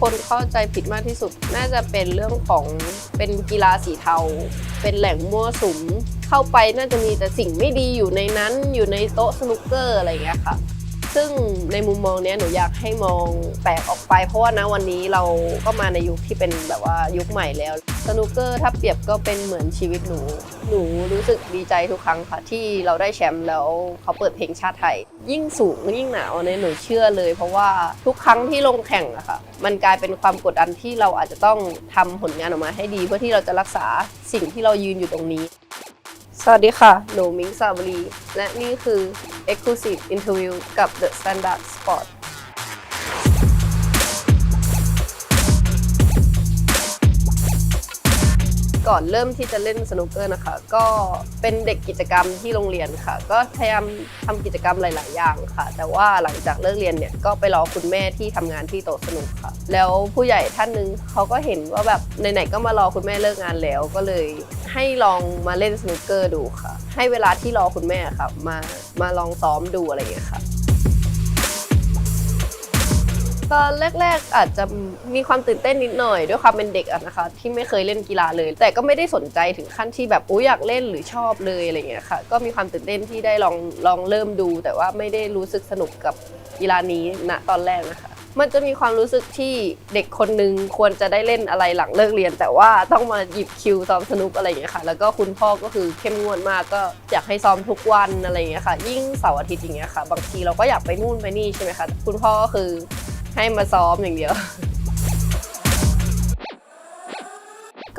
คนเข้าใจผิดมากที่สุด น่าจะเป็นเรื่องของเป็นกีฬาสีเทา เป็นแหล่งมั่วสุม เข้าไปน่าจะมีแต่สิ่งไม่ดีอยู่ในนั้นอยู่ในโต๊ะสนุกเกอร์อะไรอย่างเงี้ยค่ะ ซึ่งในมุมมองเนี้ยหนูอยากให้มองแปลกออกไป เพราะว่านะวันนี้เราก็มาในยุคที่เป็นแบบว่ายุคใหม่แล้ว สนุกเกอร์ถ้าเปรียบก็เป็นเหมือนชีวิตหนู หนูรู้สึกดีใจทุกครั้งค่ะที่เราได้แชมป์แล้วเขาเปิดเพลงชาติไทย ยิ่งสูงยิ่งหนาวเนี่ยหนูเชื่อเลย เพราะว่าทุกครั้งที่ลงแข่งอะค่ะมันกลายเป็นความกดดันที่เราอาจจะต้องทำผลงานออกมาให้ดี เพื่อที่เราจะรักษาสิ่งที่เรายืนอยู่ตรงนี้ สวัสดีค่ะ หนูมิงสาวรี และนี่คือ Exclusive Interview กับ The Standard Sport ก่อนเริ่มที่จะเล่นสนุกเกอร์นะคะ ก็เป็นเด็กกิจกรรมที่โรงเรียนค่ะ ก็พยายามทำกิจกรรมหลาย ๆ อย่างค่ะ แต่ว่าหลังจากเลิกเรียนเนี่ย ก็ไปรอคุณแม่ที่ทำงานที่โต๊ะสนุกค่ะ แล้วผู้ใหญ่ท่านหนึงเขาก็เห็นว่าแบบไหน ๆ ก็มารอคุณแม่เลิกงานแล้วก็เลย ให้ลองมาเล่นสนุกเกอร์ดูค่ะ ให้เวลาที่รอคุณแม่ค่ะมามาลองซ้อมดูอะไรอย่างเงี้ยค่ะตอนแรกๆอาจจะมีความตื่นเต้นนิดหน่อยด้วยความเป็นเด็กอะนะคะ ที่ไม่เคยเล่นกีฬาเลย แต่ก็ไม่ได้สนใจถึงขั้นที่แบบอุ้ยอยากเล่นหรือชอบเลยอะไรเงี้ยค่ะ ก็มีความตื่นเต้นที่ได้ลองลองเริ่มดู แต่ว่าไม่ได้รู้สึกสนุกกับกีฬานี้ณตอนแรกนะคะ มันจะมีความรู้สึกที่เด็กคนหนึ่งควรจะได้เล่นอะไรหลังเลิกเรียน แต่ว่าต้องมาหยิบคิวซ้อมสนุกอะไรอย่างเงี้ยค่ะ แล้วก็คุณพ่อก็คือเข้มงวดมากก็อยากให้ซ้อมทุกวันอะไรอย่างเงี้ยค่ะ ยิ่งเสาร์อาทิตย์อย่างเงี้ยค่ะ บางทีเราก็อยากไปนู่นไปนี่ใช่ไหมคะคุณพ่อก็คือให้มาซ้อมอย่างเดียว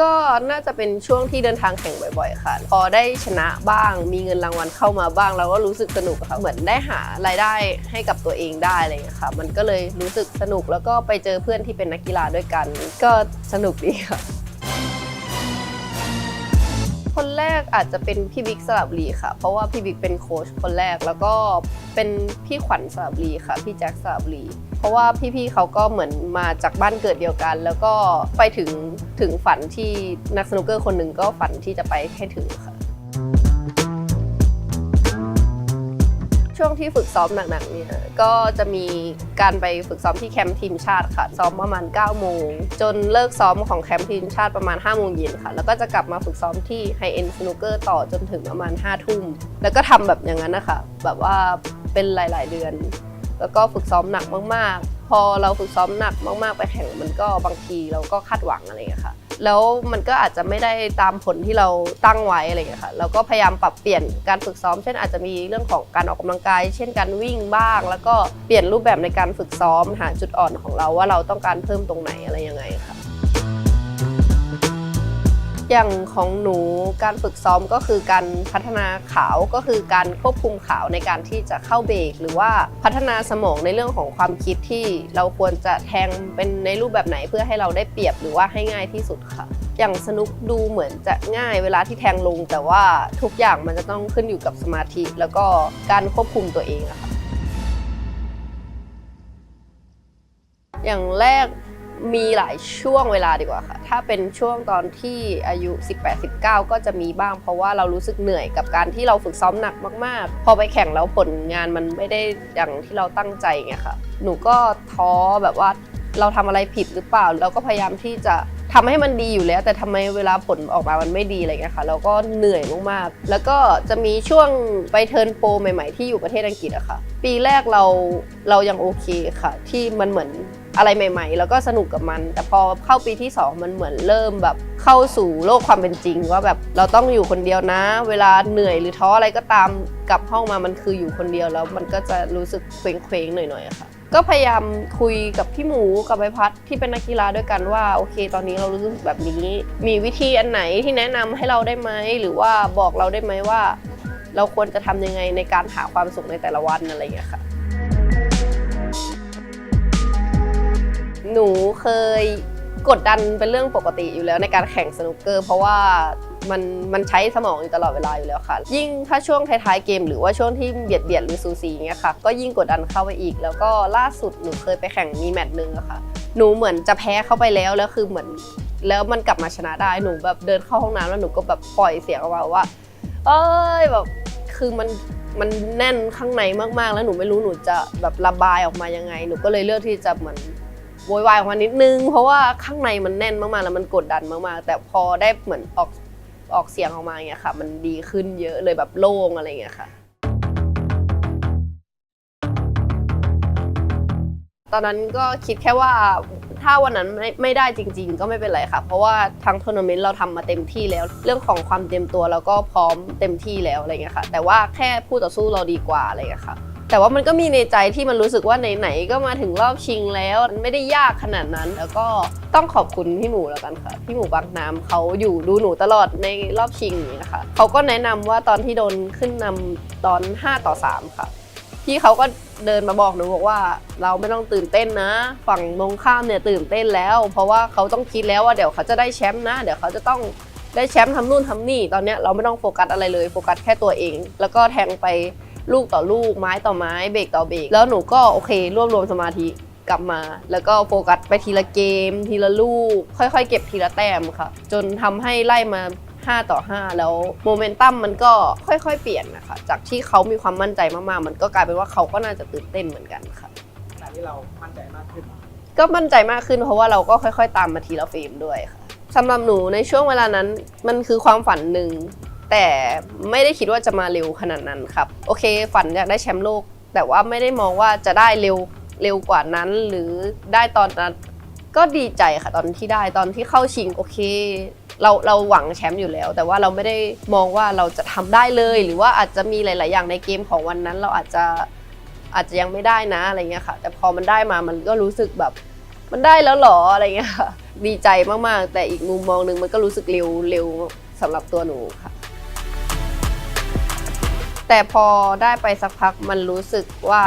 ก็น่าจะเป็นช่วงที่เดินทางแข่งบ่อยๆ ค่ะ พอได้ชนะบ้าง มีเงินรางวัลเข้ามาบ้างเราก็รู้สึกสนุกค่ะ เหมือนได้หารายได้ให้กับตัวเองได้อะไรอย่างเงี้ยค่ะ มันก็เลยรู้สึกสนุกแล้วก็ไปเจอเพื่อนที่เป็นนักกีฬาด้วยกัน ก็สนุกดีค่ะ คนแรกอาจจะเป็นพี่บิ๊กสลับรีค่ะ เพราะว่าพี่บิ๊กเป็นโค้ชคนแรกแล้วก็เป็นพี่ขวัญสลับรีค่ะ พี่แจ็คสลับรี เพราะว่าพี่ๆเขาก็เหมือนมาจากบ้านเกิดเดียวกัน แล้วก็ไปถึงถึงฝันที่นักสนุกเกอร์คนหนึ่งก็ฝันที่จะไปให้ถึงค่ะ ช่วงที่ฝึกซ้อมหนักๆเนี่ยก็จะมีการไปฝึกซ้อมที่แคมป์ทีมชาติค่ะ ซ้อมประมาณ 9 โมง จนเลิกซ้อมของแคมป์ทีมชาติประมาณ 5 โมงเย็นค่ะ แล้วก็จะกลับมาฝึกซ้อมที่ไฮเอ็นสนุกเกอร์ต่อจนถึงประมาณ 5 ทุ่ม แล้วก็ทำแบบอย่างนั้นนะคะ แบบว่าเป็นหลาย ๆ เดือน แล้วก็ฝึกซ้อมหนักมาก ๆ พอเราฝึกซ้อมหนักมาก ๆ ไปแข่งมันก็บางทีเราก็คาดหวังอะไรอย่างเงี้ยค่ะ แล้วมันก็อาจจะไม่ได้ตามผลที่เราตั้งไว้อะไรอย่างเงี้ยค่ะ เราก็พยายามปรับเปลี่ยนการฝึกซ้อม เช่นอาจจะมีเรื่องของการออกกำลังกาย เช่นการวิ่งบ้าง แล้วก็เปลี่ยนรูปแบบในการฝึกซ้อมหาจุดอ่อนของเราว่าเราต้องการเพิ่มตรงไหนอะไรยังไงค่ะ อย่างของหนูการฝึกซ้อมก็คือการพัฒนาขาวก็คือการควบคุมขาวในการที่จะเข้าเบรกหรือว่าพัฒนาสมองในเรื่องของความคิดที่เราควรจะแทงเป็นในรูปแบบไหนเพื่อให้เราได้เปรียบหรือว่าให้ง่ายที่สุดค่ะ อย่างสนุกดูเหมือนจะง่ายเวลาที่แทงลง แต่ว่าทุกอย่างมันจะต้องขึ้นอยู่กับสมาธิ แล้วก็การควบคุมตัวเองอะค่ะอย่างแรก มีหลายช่วงเวลาดีกว่าค่ะ ถ้าเป็นช่วงตอนที่อายุ 18-19 ก็จะมีบ้าง เพราะว่าเรารู้สึกเหนื่อยกับการที่เราฝึกซ้อมหนักมาก ๆ พอไปแข่งแล้วผลงานมันไม่ได้อย่างที่เราตั้งใจไงค่ะ หนูก็ท้อแบบว่าเราทำอะไรผิดหรือเปล่า เราก็พยายามที่จะทำให้มันดีอยู่แล้ว แต่ทำไมเวลาผลออกมามันไม่ดีอะไรเงี้ยค่ะ เราก็เหนื่อยมากๆ แล้วก็จะมีช่วงไปเทิร์นโปรใหม่ ๆ ที่อยู่ประเทศอังกฤษอะค่ะ ปีแรกเราเรายังโอเคค่ะ ที่มันเหมือน อะไรใหม่ ๆ แล้วก็สนุกกับมัน แต่พอเข้าปีที่ 2 มันเหมือนเริ่มแบบเข้าสู่โลกความเป็นจริง ว่าแบบเราต้องอยู่คนเดียวนะ เวลาเหนื่อยหรือท้ออะไรก็ตามกลับห้องมามันคืออยู่คนเดียวแล้วมันก็จะรู้สึกเคว้งๆหน่อยๆค่ะก็พยายามคุยกับพี่หมูกับใบพัดที่เป็นนักกีฬาด้วยกันว่าโอเค ตอนนี้เรารู้สึกแบบนี้ มีวิธีอันไหนที่แนะนำให้เราได้ไหมหรือว่าบอกเราได้ไหมว่า เราควรจะทำยังไงในการหาความสุขในแต่ละวันอะไรอย่างเงี้ยค่ะ หนูเคยกดดันเป็นเรื่องปกติอยู่แล้วในการแข่งสนุกเกอร์ เพราะว่ามันมันใช้สมองอยู่ตลอดเวลาอยู่แล้วค่ะ ยิ่งถ้าช่วงท้ายๆเกม หรือว่าช่วงที่เบียดเบียดหรือสูสีอย่างเงี้ยค่ะ ก็ยิ่งกดดันเข้าไปอีก แล้วก็ล่าสุดหนูเคยไปแข่งมีแมตช์หนึ่งอะค่ะ หนูเหมือนจะแพ้เข้าไปแล้วแล้วคือเหมือน แล้วมันกลับมาชนะได้หนูแบบเดินเข้าห้องน้ำแล้วหนูก็แบบปล่อยเสียงออกมาว่า เอ้ยแบบคือมันมันแน่นข้างในมากๆ แล้วหนูไม่รู้หนูจะแบบระบายออกมายังไง หนูก็เลยเลือกที่จะเหมือน โวยวายออกมานิดนึง เพราะว่าข้างในมันแน่นมากๆแล้วมันกดดันมากๆ แต่พอได้เหมือนออกออกเสียงออกมาเงี้ยค่ะ มันดีขึ้นเยอะเลยแบบโล่งอะไรเงี้ยค่ะ ตอนนั้นก็คิดแค่ว่าถ้าวันนั้นไม่ไม่ได้จริง ๆ ก็ไม่เป็นไรค่ะ เพราะว่าทั้งทัวร์นาเมนต์เราทำมาเต็มที่แล้ว เรื่องของความเต็มตัวเราก็พร้อมเต็มที่แล้วอะไรเงี้ยค่ะ แต่ว่าแค่ผู้ต่อสู้เราดีกว่าอะไรเงี้ยค่ะ แต่ว่ามันก็มีในใจที่มันรู้สึกว่าไหนๆก็มาถึงรอบชิงแล้วมันไม่ได้ยากขนาดนั้น แล้วก็ต้องขอบคุณพี่หมูแล้วกันค่ะ พี่หมูบางน้ำเขาอยู่ดูหนูตลอดในรอบชิงนี้นะคะเขาก็แนะนำว่าตอนที่โดนขึ้นนำตอน 5 ต่อ 3 ค่ะพี่เขาก็เดินมาบอกหนูบอกว่า เราไม่ต้องตื่นเต้นนะ ฝั่งตรงข้ามเนี่ยตื่นเต้นแล้ว เพราะว่าเขาต้องคิดแล้วว่าเดี๋ยวเขาจะได้แชมป์นะ เดี๋ยวเขาจะต้องได้แชมป์ทำนู่นทำนี่ ตอนเนี้ยเราไม่ต้องโฟกัสอะไรเลยโฟกัสแค่ตัวเอง แล้วก็แทงไป ลูกต่อลูกไม้ต่อไม้เบรกต่อเบรกแล้วหนูก็โอเค รวบรวมสมาธิกลับมา แล้วก็โฟกัสไปทีละเกม ทีละลูก ค่อยๆ เก็บทีละแต้มค่ะ จนทำให้ไล่มา5 ต่อ 5 แล้วโมเมนตัมมันก็ค่อยๆ เปลี่ยนนะคะ จากที่เขามีความมั่นใจมากๆ มันก็กลายเป็นว่าเขาก็น่าจะตื่นเต้นเหมือนกันค่ะขณะที่เรามั่นใจมากขึ้น ก็มั่นใจมากขึ้นเพราะว่าเราก็ค่อย ๆ ตามมาทีละเฟรมด้วยค่ะสำหรับหนูในช่วงเวลานั้นมันคือความฝันหนึ่ง แต่ไม่ได้คิดว่าจะมาเร็วขนาดนั้นครับ โอเค ฝันอยากได้แชมป์โลก แต่ว่าไม่ได้มองว่าจะได้เร็วเร็วกว่านั้น หรือได้ตอนนั้น ก็ดีใจค่ะตอนที่ได้ตอนที่เข้าชิงโอเค เราเราหวังแชมป์อยู่แล้ว แต่ว่าเราไม่ได้มองว่าเราจะทำได้เลย หรือว่าอาจจะมีหลาย ๆ อย่างในเกมของวันนั้น เราอาจจะอาจจะยังไม่ได้นะอะไรเงี้ยค่ะ แต่พอมันได้มามันก็รู้สึกแบบมันได้แล้วหรออะไรเงี้ยดีใจมาก ๆ แต่อีกมุมมองหนึ่งมันก็รู้สึกเร็วเร็วสำหรับตัวหนูค่ะ แต่พอได้ไปสักพักมันรู้สึกว่า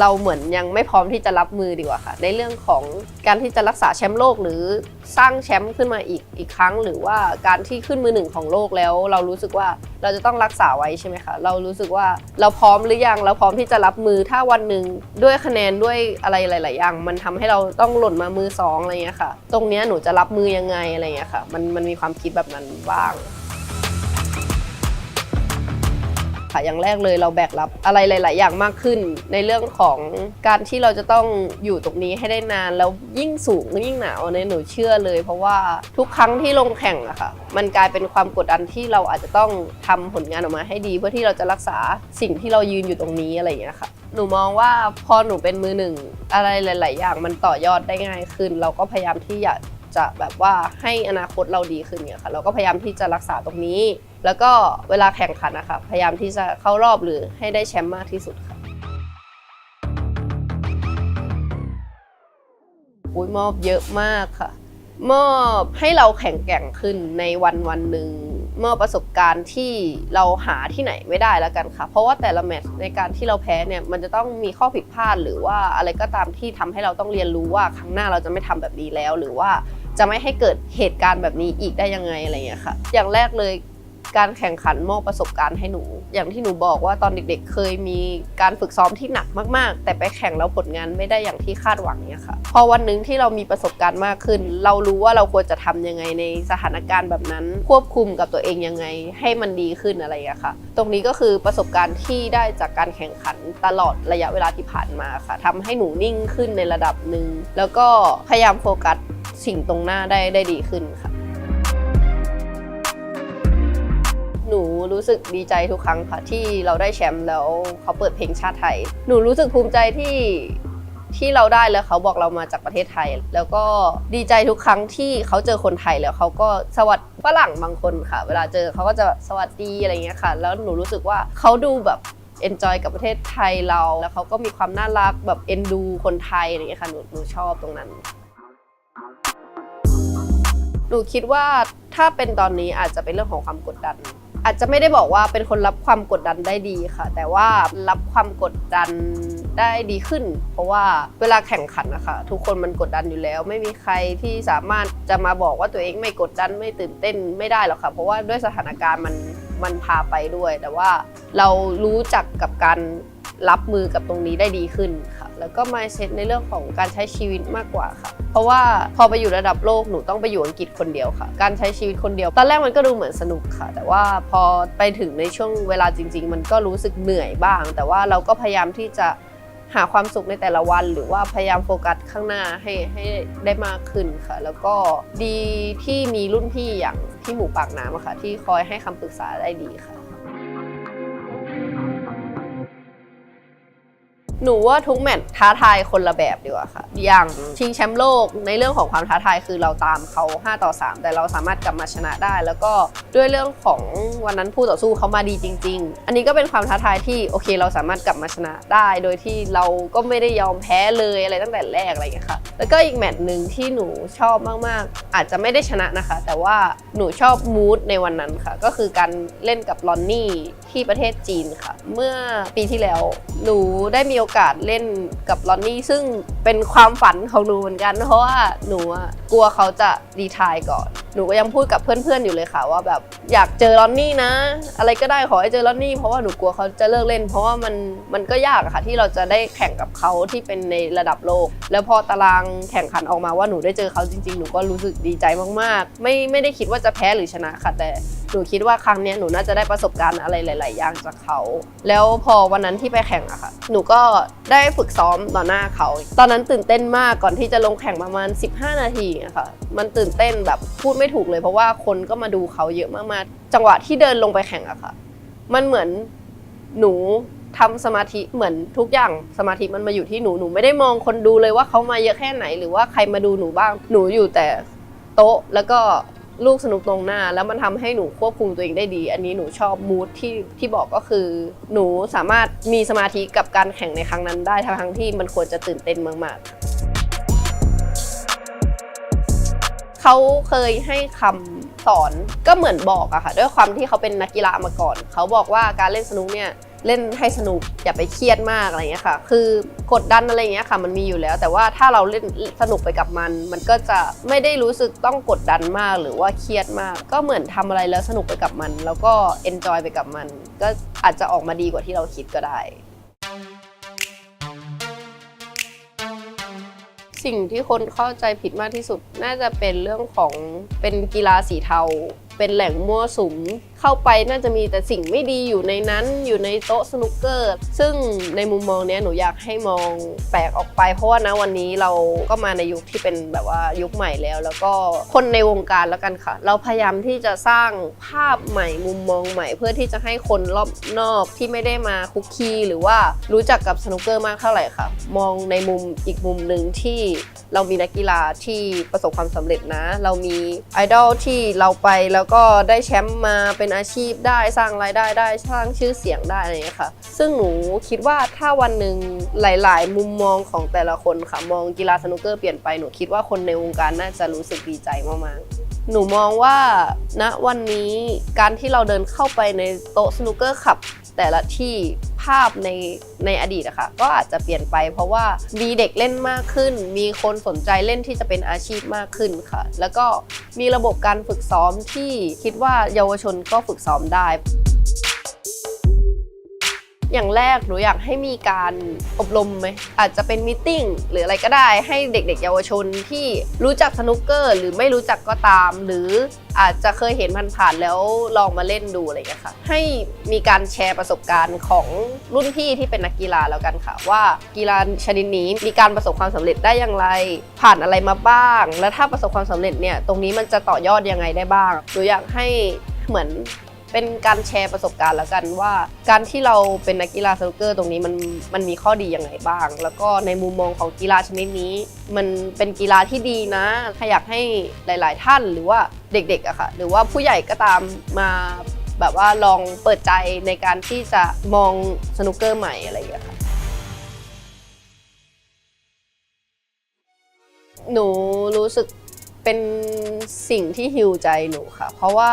เราเหมือนยังไม่พร้อมที่จะรับมือดีกว่าค่ะ ในเรื่องของการที่จะรักษาแชมป์โลกหรือสร้างแชมป์ขึ้นมาอีกอีกครั้ง หรือว่าการที่ขึ้นมือหนึ่งของโลกแล้ว เรารู้สึกว่าเราจะต้องรักษาไว้ใช่ไหมคะเรารู้สึกว่าเราพร้อมหรือยังเราพร้อมที่จะรับมือถ้าวันหนึ่งด้วยคะแนนด้วยอะไรหลาย ๆ อย่าง มันทำให้เราต้องหล่นมามือสองอะไรเงี้ยค่ะ ตรงเนี้ยหนูจะรับมือยังไงอะไรเงี้ยค่ะ มันมันมีความคิดแบบนั้นบ้าง ค่ะอย่างแรกเลยเราแบกรับอะไรหลาย ๆ อย่างมากขึ้น ในเรื่องของการที่เราจะต้องอยู่ตรงนี้ให้ได้นานแล้วยิ่งสูงยิ่งหนาวเนี่ยหนูเชื่อเลย เพราะว่าทุกครั้งที่ลงแข่งอะค่ะมันกลายเป็นความกดดันที่เราอาจจะต้องทำผลงานออกมาให้ดี เพื่อที่เราจะรักษาสิ่งที่เรายืนอยู่ตรงนี้อะไรอย่างเงี้ยค่ะหนูมองว่าพอหนูเป็นมือหนึ่งอะไรหลาย ๆ อย่างมันต่อยอดได้ง่ายขึ้น เราก็พยายามที่อยากจะแบบว่าให้อนาคตเราดีขึ้นเนี่ยค่ะ เราก็พยายามที่จะรักษาตรงนี้ แล้วก็เวลาแข่งขันนะคะพยายามที่จะเข้ารอบหรือให้ได้แชมป์มากที่สุดค่ะอุ้ยมอบเยอะมากค่ะ มอบให้เราแข็งแกร่งขึ้นในวันวันหนึ่งมอบประสบการณ์ที่เราหาที่ไหนไม่ได้แล้วกันค่ะ เพราะว่าแต่ละแมตช์ในการที่เราแพ้เนี่ยมันจะต้องมีข้อผิดพลาดหรือว่าอะไรก็ตามที่ทำให้เราต้องเรียนรู้ว่าครั้งหน้าเราจะไม่ทำแบบนี้แล้ว หรือว่าจะไม่ให้เกิดเหตุการณ์แบบนี้อีกได้ยังไงอะไรอย่างเงี้ยค่ะ อย่างแรกเลย การแข่งขันมอบประสบการณ์ให้หนู อย่างที่หนูบอกว่าตอนเด็กๆ เคยมีการฝึกซ้อมที่หนักมากๆ แต่ไปแข่งแล้วผลงานไม่ได้อย่างที่คาดหวังเนี่ยค่ะ พอวันหนึ่งที่เรามีประสบการณ์มากขึ้น เรารู้ว่าเราควรจะทำยังไงในสถานการณ์แบบนั้น ควบคุมกับตัวเองยังไงให้มันดีขึ้นอะไรอย่างเงี้ยค่ะ ตรงนี้ก็คือประสบการณ์ที่ได้จากการแข่งขันตลอดระยะเวลาที่ผ่านมาค่ะทำให้หนูนิ่งขึ้นในระดับหนึ่งแล้วก็พยายามโฟกัสสิ่งตรงหน้าได้ได้ดีขึ้นค่ะ หนูรู้สึกดีใจทุกครั้งค่ะที่เราได้แชมป์แล้วเขาเปิดเพลงชาติไทย หนูรู้สึกภูมิใจที่ที่เราได้แล้วเขาบอกเรามาจากประเทศไทย แล้วก็ดีใจทุกครั้งที่เขาเจอคนไทยแล้วเขาก็สวัสดีฝรั่งบางคนค่ะ เวลาเจอเขาก็จะสวัสดีอะไรเงี้ยค่ะ แล้วหนูรู้สึกว่าเขาดูแบบเอนจอยกับประเทศไทยเรา แล้วเขาก็มีความน่ารักแบบเอ็นดูคนไทยอะไรเงี้ยค่ะหนูหนูชอบตรงนั้นหนูคิดว่าถ้าเป็นตอนนี้อาจจะเป็นเรื่องของความกดดัน อาจจะไม่ได้บอกว่าเป็นคนรับความกดดันได้ดีค่ะ แต่ว่ารับความกดดันได้ดีขึ้น เพราะว่าเวลาแข่งขันนะคะทุกคนมันกดดันอยู่แล้ว ไม่มีใครที่สามารถจะมาบอกว่าตัวเองไม่กดดันไม่ตื่นเต้นไม่ได้หรอกค่ะ เพราะว่าด้วยสถานการณ์มันมันพาไปด้วย แต่ว่าเรารู้จักกับการรับมือกับตรงนี้ได้ดีขึ้นค่ะ แล้วก็ mindset ในเรื่องของการใช้ชีวิตมากกว่าค่ะ เพราะว่าพอไปอยู่ระดับโลกหนูต้องไปอยู่อังกฤษคนเดียวค่ะ การใช้ชีวิตคนเดียว ตอนแรกมันก็ดูเหมือนสนุกค่ะ แต่ว่าพอไปถึงในช่วงเวลาจริง ๆ มันก็รู้สึกเหนื่อยบ้าง แต่ว่าเราก็พยายามที่จะหาความสุขในแต่ละวัน หรือว่าพยายามโฟกัสข้างหน้าให้ให้ได้มากขึ้นค่ะ แล้วก็ดีที่มีรุ่นพี่อย่างพี่หมูปากน้ำอะค่ะ ที่คอยให้คำปรึกษาได้ดีค่ะ หนูว่าทุกแมตช์ท้าทายคนละแบบดีกว่าค่ะ อย่างชิงแชมป์โลกในเรื่องของความท้าทายคือเราตามเขา 5 ต่อ 3 แต่เราสามารถกลับมาชนะได้ แล้วก็ด้วยเรื่องของวันนั้นผู้ต่อสู้เขามาดีจริง ๆ อันนี้ก็เป็นความท้าทายที่โอเค เราสามารถกลับมาชนะได้ โดยที่เราก็ไม่ได้ยอมแพ้เลยอะไรตั้งแต่แรกอะไรอย่างเงี้ยค่ะ แล้วก็อีกแมตช์หนึ่งที่หนูชอบมากๆ อาจจะไม่ได้ชนะนะคะ แต่ว่าหนูชอบมูดในวันนั้นค่ะ ก็คือการเล่นกับลอนนี่ที่ประเทศจีนค่ะ เมื่อปีที่แล้วหนูได้มีโอกาสเล่นกับลอนนี่ซึ่งเป็นความฝันของหนูเหมือนกัน เพราะว่าหนูอะกลัวเขาจะรีทายก่อน หนูก็ยังพูดกับเพื่อนๆอยู่เลยค่ะว่าแบบอยากเจอลอนนี่นะ อะไรก็ได้ขอให้เจอลอนนี่เพราะว่าหนูกลัวเขาจะเลิกเล่น เพราะว่ามันมันก็ยากอะค่ะที่เราจะได้แข่งกับเขาที่เป็นในระดับโลก แล้วพอตารางแข่งขันออกมาว่าหนูได้เจอเขาจริงๆ หนูก็รู้สึกดีใจมากๆ ไม่ไม่ได้คิดว่าจะแพ้หรือชนะค่ะแต่หนูคิดว่าครั้งเนี้ยหนูน่าจะได้ประสบการณ์อะไรหลาย ๆ อย่างจากเขา แล้วพอวันนั้นที่ไปแข่งอะค่ะ หนูก็ได้ฝึกซ้อมต่อหน้าเขา ตอนนั้นตื่นเต้นมากก่อนที่จะลงแข่งประมาณ 15 นาทีอะค่ะ มันตื่นเต้นแบบพูดไม่ถูกเลย เพราะว่าคนก็มาดูเขาเยอะมาก ๆ จังหวะที่เดินลงไปแข่งอะค่ะ มันเหมือนหนูทำสมาธิเหมือนทุกอย่างสมาธิมันมาอยู่ที่หนูหนูไม่ได้มองคนดูเลยว่าเขามาเยอะแค่ไหน หรือว่าใครมาดูหนูบ้างหนูอยู่แต่โต๊ะแล้วก็ ลูกสนุกตรงหน้า แล้วมันทำให้หนูควบคุมตัวเองได้ดี อันนี้หนูชอบมูทที่ที่บอกก็คือ หนูสามารถมีสมาธิกับการแข่งในครั้งนั้นได้ทั้งที่มันควรจะตื่นเต้นมากๆเขาเคยให้คำสอนก็เหมือนบอกอะค่ะ ด้วยความที่เขาเป็นนักกีฬามาก่อน เขาบอกว่าการเล่นสนุกเนี่ย เล่นให้สนุกอย่าไปเครียดมากอะไรเงี้ยค่ะ คือกดดันอะไรเงี้ยค่ะ มันมีอยู่แล้ว แต่ว่าถ้าเราเล่นสนุกไปกับมัน มันก็จะไม่ได้รู้สึกต้องกดดันมากหรือว่าเครียดมาก ก็เหมือนทำอะไรแล้วสนุกไปกับมัน แล้วก็เอนจอยไปกับมัน ก็อาจจะออกมาดีกว่าที่เราคิดก็ได้สิ่งที่คนเข้าใจผิดมากที่สุด น่าจะเป็นเรื่องของเป็นกีฬาสีเทา เป็นแหล่งมั่วสุมเข้าไปน่าจะมีแต่สิ่งไม่ดีอยู่ในนั้นอยู่ในโต๊ะสนุกเกอร์ ซึ่งในมุมมองเนี้ยหนูอยากให้มองแปลกออกไป เพราะว่านะวันนี้เราก็มาในยุคที่เป็นแบบว่ายุคใหม่แล้ว แล้วก็คนในวงการแล้วกันค่ะ เราพยายามที่จะสร้างภาพใหม่มุมมองใหม่ เพื่อที่จะให้คนรอบนอกที่ไม่ได้มาคุกคีหรือว่ารู้จักกับสนุกเกอร์มากเท่าไหร่ค่ะมองในมุมอีกมุมหนึ่งที่เรามีนักกีฬาที่ประสบความสำเร็จนะ เรามีไอดอลที่เราไปแล้วก็ได้แชมป์มาเป็นอาชีพได้สร้างรายได้ได้สร้างชื่อเสียงได้อะไรอย่างเงี้ยค่ะ ซึ่งหนูคิดว่าถ้าวันหนึ่งหลาย ๆ มุมมองของแต่ละคนค่ะมองกีฬาสนุกเกอร์เปลี่ยนไปหนูคิดว่าคนในวงการน่าจะรู้สึกดีใจมากๆหนูมองว่าณวันนี้การที่เราเดินเข้าไปในโต๊ะสนุกเกอร์ขับ แต่ละที่ภาพในในอดีตอะค่ะก็อาจจะเปลี่ยนไปเพราะว่ามีเด็กเล่นมากขึ้น มีคนสนใจเล่นที่จะเป็นอาชีพมากขึ้นค่ะ แล้วก็มีระบบการฝึกซ้อมที่คิดว่าเยาวชนก็ฝึกซ้อมได้ อย่างแรกหนูอยากให้มีการอบรมไหมอาจจะเป็นมิ팅หรืออะไรก็ได้ให้เด็กๆ เยาวชนที่รู้จักสนุกเกอร์ หรือไม่รู้จักก็ตาม หรืออาจจะเคยเห็นพันผ่านแล้วลองมาเล่นดูอะไรอย่างเงี้ยค่ะให้มีการแชร์ประสบการณ์ของรุ่นพี่ที่เป็นนักกีฬาแล้วกันค่ะ ว่ากีฬาชนิดนี้มีการประสบความสำเร็จได้อย่างไร ผ่านอะไรมาบ้าง แล้วถ้าประสบความสำเร็จเนี่ยตรงนี้มันจะต่อยอดยังไงได้บ้างหนูอยากให้เหมือน เป็นการแชร์ประสบการณ์แล้วกันว่า การที่เราเป็นนักกีฬาสนุกเกอร์ตรงนี้มันมันมีข้อดีอยังไงบ้าง แล้วก็ในมุมมองของกีฬาชนิดนี้ มันเป็นกีฬาที่ดีนะถ้าอยากให้หลาย ๆ ท่านหรือว่าเด็กๆอะค่ะหรือว่าผู้ใหญ่ก็ตามมาแบบว่าลองเปิดใจในการที่จะมองสนุกเกอร์ใหม่อะไรอย่างเงี้ยค่ะหนูรู้สึก เป็นสิ่งที่ฮิวใจหนูค่ะ เพราะว่า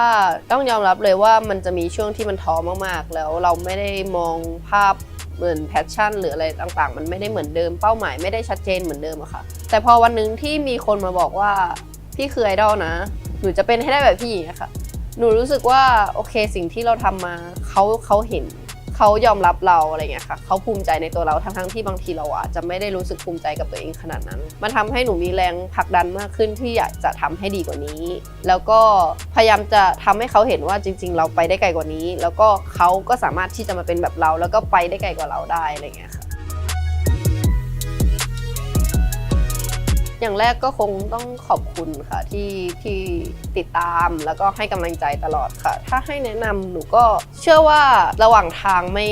ต้องยอมรับเลยว่ามันจะมีช่วงที่มันท้อมากๆ แล้วเราไม่ได้มองภาพเหมือนแพชชั่น หรืออะไรต่างๆ มันไม่ได้เหมือนเดิมเป้าหมายไม่ได้ชัดเจนเหมือนเดิมอะค่ะ แต่พอวันหนึ่งที่มีคนมาบอกว่าพี่คือไอดอลนะหนูจะเป็นให้ได้แบบพี่อย่างนี้ค่ะหนูรู้สึกว่าโอเคสิ่งที่เราทำมาเขาเขาเห็น เขายอมรับเราอะไรเงี้ยค่ะเขาภูมิใจในตัวเราทั้งๆที่บางทีเราอาจจะไม่ได้รู้สึกภูมิใจกับตัวเองขนาดนั้น มันทำให้หนูมีแรงผลักดันมากขึ้นที่อยากจะทำให้ดีกว่านี้ แล้วก็พยายามจะทำให้เขาเห็นว่าจริง ๆ เราไปได้ไกลกว่านี้ แล้วก็เขาก็สามารถที่จะมาเป็นแบบเรา แล้วก็ไปได้ไกลกว่าเราได้อะไรเงี้ยค่ะ อย่างแรกก็คงต้องขอบคุณค่ะที่ที่ติดตามแล้วก็ให้กำลังใจตลอดค่ะ ถ้าให้แนะนำหนูก็เชื่อว่าระหว่างทางไม่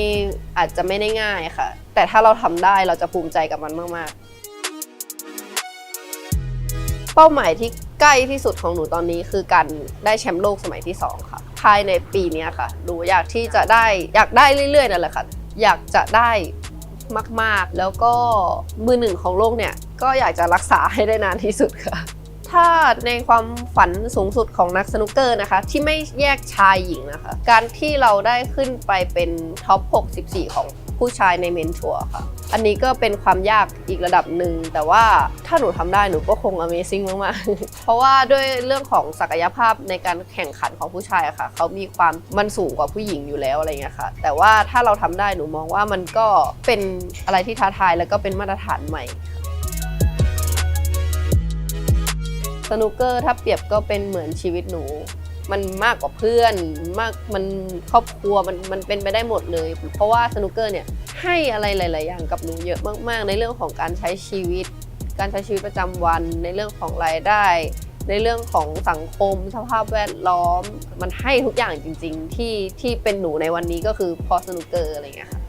อาจจะไม่ได้ง่ายค่ะ แต่ถ้าเราทำได้เราจะภูมิใจกับมันมาก ๆเป้าหมายที่ใกล้ที่สุดของหนูตอนนี้คือการได้แชมป์โลกสมัยที่ 2 ค่ะ ภายในปีนี้ค่ะ หนูอยากที่จะได้อยากได้เรื่อยๆนั่นแหละค่ะ อยากจะได้ มาก ๆ แล้วก็มือหนึ่งของโลกเนี่ย ก็อยากจะรักษาให้ได้นานที่สุดค่ะ ถ้าในความฝันสูงสุดของนักสนุกเกอร์นะคะ ที่ไม่แยกชายหญิงนะคะ การที่เราได้ขึ้นไปเป็นท็อป 64 ของผู้ชายในเมนทัวร์ค่ะ อันนี้ก็เป็นความยากอีกระดับหนึ่ง แต่ว่าถ้าหนูทำได้หนูก็คง Amazing มากๆ เพราะว่าด้วยเรื่องของศักยภาพในการแข่งขันของผู้ชายอะค่ะ เขามีความมันสูงกว่าผู้หญิงอยู่แล้วอะไรเงี้ยค่ะ แต่ว่าถ้าเราทำได้หนูมองว่ามันก็เป็นอะไรที่ท้าทายแล้วก็เป็นมาตรฐานใหม่สนุกเกอร์ถ้าเปรียบก็เป็นเหมือนชีวิตหนู มันมากกว่าเพื่อนมากมันครอบครัวมันมันเป็นไปได้หมดเลย เพราะว่าสนุกเกอร์เนี่ยให้อะไรหลาย ๆ อย่างกับหนูเยอะมาก ๆ ในเรื่องของการใช้ชีวิต การใช้ชีวิตประจำวัน ในเรื่องของรายได้ ในเรื่องของสังคม สภาพแวดล้อม มันให้ทุกอย่างจริง ๆ ที่ที่เป็นหนูในวันนี้ก็คือพอสนุกเกอร์อะไรอย่างเงี้ยค่ะ